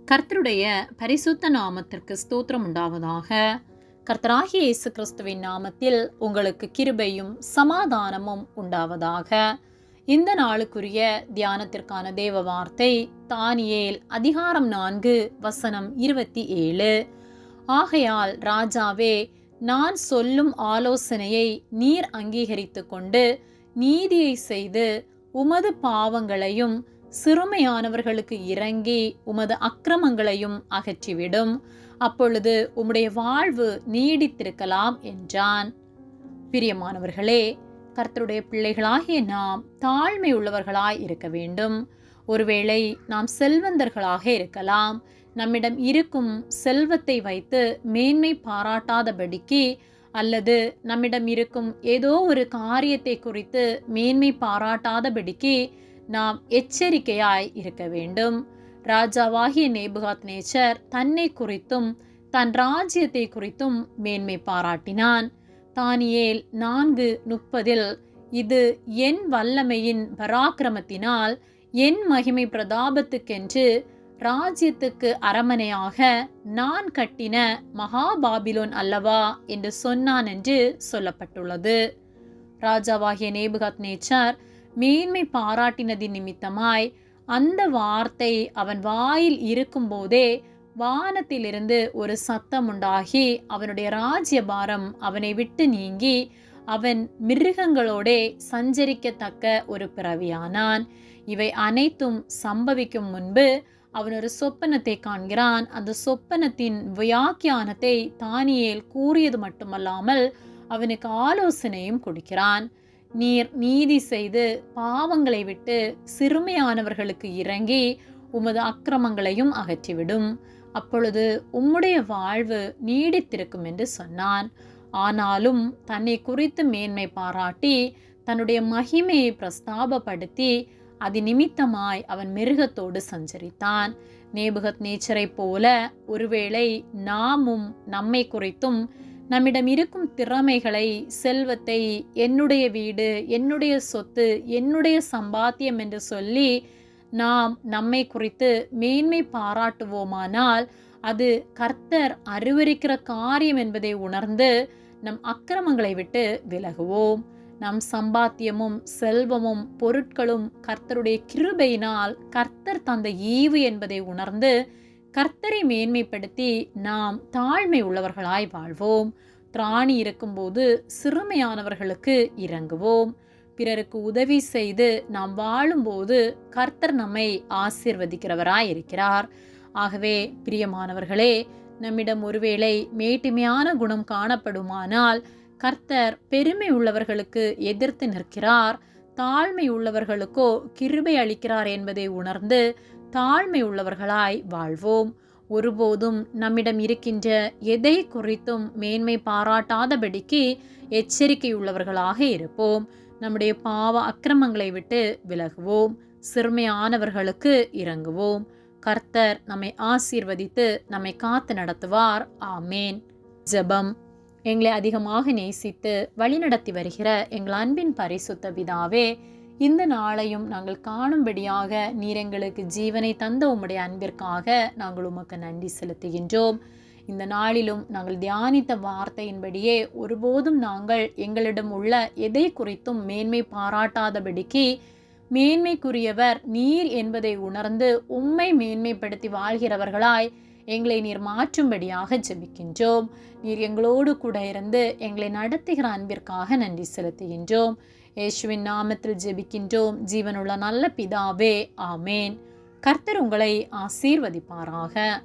கர்த்தருடைய பரிசுத்த நாமத்திற்கு ஸ்தோத்திரம் உண்டாவதாக. கர்த்தராகிய இயேசு கிறிஸ்துவின் நாமத்தில் உங்களுக்கு கிருபையும் சமாதானமும் உண்டாவதாக. இந்த நாளுக்குரிய தியானத்திற்கான தேவ வார்த்தை தானியேல் அதிகாரம் நான்கு வசனம் இருபத்தி ஏழு. ஆகையால் ராஜாவே நான் சொல்லும் ஆலோசனையை நீர் அங்கீகரித்து கொண்டு நீதியை செய்து உமது பாவங்களையும் சிறுமையானவர்களுக்கு இறங்கி உமது அக்கிரமங்களையும் அகற்றிவிடும். அப்பொழுது உம்முடைய வாழ்வு நீடித்திருக்கலாம் என்றான். பிரியமானவர்களே கர்த்தருடைய பிள்ளைகளாகிய நாம் தாழ்மை உள்ளவர்களாய் இருக்க வேண்டும். ஒருவேளை நாம் செல்வந்தர்களாக இருக்கலாம். நம்மிடம் இருக்கும் செல்வத்தை வைத்து மேன்மை பாராட்டாதபடிக்கு அல்லது நம்மிடம் இருக்கும் ஏதோ ஒரு காரியத்தை குறித்து மேன்மை பாராட்டாதபடிக்கு நாம் எச்சரிக்கையாய் இருக்க வேண்டும். ராஜாவாகிய நேபுகாத் நேச்சர் தன்னை குறித்தும் தன் ராஜ்யத்தை குறித்தும் மேன்மை பாராட்டினான். தானியேல் நான்கு முப்பதில் இது என் வல்லமையின் பராக்கிரமத்தினால் என் மகிமை பிரதாபத்துக்கென்று ராஜ்யத்துக்கு அரமனையாக நான் கட்டின மகாபாபிலோன் அல்லவா என்று சொன்னான் என்று சொல்லப்பட்டுள்ளது. ராஜாவாகிய நேபுகாத் நேச்சர் மேன்மை பாராட்டினதின் நிமித்தமாய் அந்த வார்த்தை அவன் வாயில் இருக்கும்போதே வானத்திலிருந்து ஒரு சத்தம் உண்டாகி அவனுடைய ராஜ்யபாரம் அவனை விட்டு நீங்கி அவன் மிருகங்களோடே சஞ்சரிக்கத்தக்க ஒரு பிறவியானான். இவை அனைத்தும் சம்பவிக்கும் முன்பு அவன் ஒரு சொப்பனத்தை காண்கிறான். அந்த சொப்பனத்தின் வியாக்கியானத்தை தானியேல் கூறியது மட்டுமல்லாமல் அவனுக்கு ஆலோசனையும் கொடுக்கிறான். நீர் நீதி செய்து பாவங்களை விட்டு சிறுமையானவர்களுக்கு இறங்கி உமது அக்கிரமங்களையும் அகற்றிவிடும். அப்பொழுது உம்முடைய வாழ்வு நீடித்திருக்கும் என்று சொன்னான். ஆனாலும் தன்னை குறித்து மேன்மை பாராட்டி தன்னுடைய மகிமையை பிரஸ்தாபப்படுத்தி அது நிமித்தமாய் அவன் மிருகத்தோடு சஞ்சரித்தான். நேபுகத் நேச்சரை போல ஒருவேளை நாமும் நம்மை குறித்தும் நம்மிடம் இருக்கும் திறமைகளை செல்வத்தை என்னுடைய வீடு என்னுடைய சொத்து என்னுடைய சம்பாத்தியம் என்று சொல்லி நாம் நம்மை குறித்து மேன்மை பாராட்டுவோமானால் அது கர்த்தர் அறிவுரிக்கிற காரியம் என்பதை உணர்ந்து நம் அக்கிரமங்களை விட்டு விலகுவோம். நம் சம்பாத்தியமும் செல்வமும் பொருட்களும் கர்த்தருடைய கிருபையினால் கர்த்தர் தந்த ஈவு என்பதை உணர்ந்து கர்த்தரை மேன்மைப்படுத்தி நாம் தாழ்மை உள்ளவர்களாய் வாழ்வோம். திராணி இருக்கும்போது சிறுமையானவர்களுக்கு இறங்குவோம். பிறருக்கு உதவி செய்து நாம் வாழும்போது கர்த்தர் நம்மை ஆசிர்வதிக்கிறவராய் இருக்கிறார் ஆகவே பிரியமானவர்களே நம்மிடம் ஒருவேளை மேட்டுமையான குணம் காணப்படுமானால் கர்த்தர் பெருமை உள்ளவர்களுக்கு எதிர்த்து நிற்கிறார். தாழ்மை உள்ளவர்களுக்கோ கிருபை அளிக்கிறார் என்பதை உணர்ந்து தாழ்மை உள்ளவர்களாய் வாழ்வோம். ஒருபோதும் நம்மிடம் இருக்கின்ற எதை குறித்தும் மேன்மை பாராட்டாதபடிக்கு எச்சரிக்கையுள்ளவர்களாக இருப்போம். நம்முடைய பாவ அக்கிரமங்களை விட்டு விலகுவோம். சிறுமையானவர்களுக்கு இறங்குவோம். கர்த்தர் நம்மை ஆசீர்வதித்து நம்மை காத்து நடத்துவார். ஆமேன். ஜெபம். எங்களை அதிகமாக நேசித்து வழிநடத்தி வருகிற எங்கள் அன்பின் பரிசுத்த பிதாவே இந்த நாளையும் நாங்கள் காணும்படியாக நீர் எங்களுக்கு ஜீவனை தந்த உம்முடைய அன்பிற்காக நாங்கள் உமக்கு நன்றி செலுத்துகின்றோம். இந்த நாளிலும் நாங்கள் தியானித்த வார்த்தையின்படியே ஒருபோதும் நாங்கள் எங்களிடம் உள்ள எதை குறித்தும் மேன்மை பாராட்டாதபடிக்கு மேன்மைக்குரியவர் நீர் என்பதை உணர்ந்து உம்மை மேன்மைப்படுத்தி வாழ்கிறவர்களாய் எங்களை நீர் மாற்றும்படியாக ஜெபிக்கின்றோம். நீர் எங்களோடு கூட இருந்து எங்களை நடத்துகிற அன்பிற்காக நன்றி செலுத்துகின்றோம். இயேசுவின் நாமத்தில் ஜெபிக்கின்றோம். ஜீவனுள்ள நல்ல பிதாவே ஆமேன். கர்த்தர் உங்களை ஆசீர்வதிப்பாராக.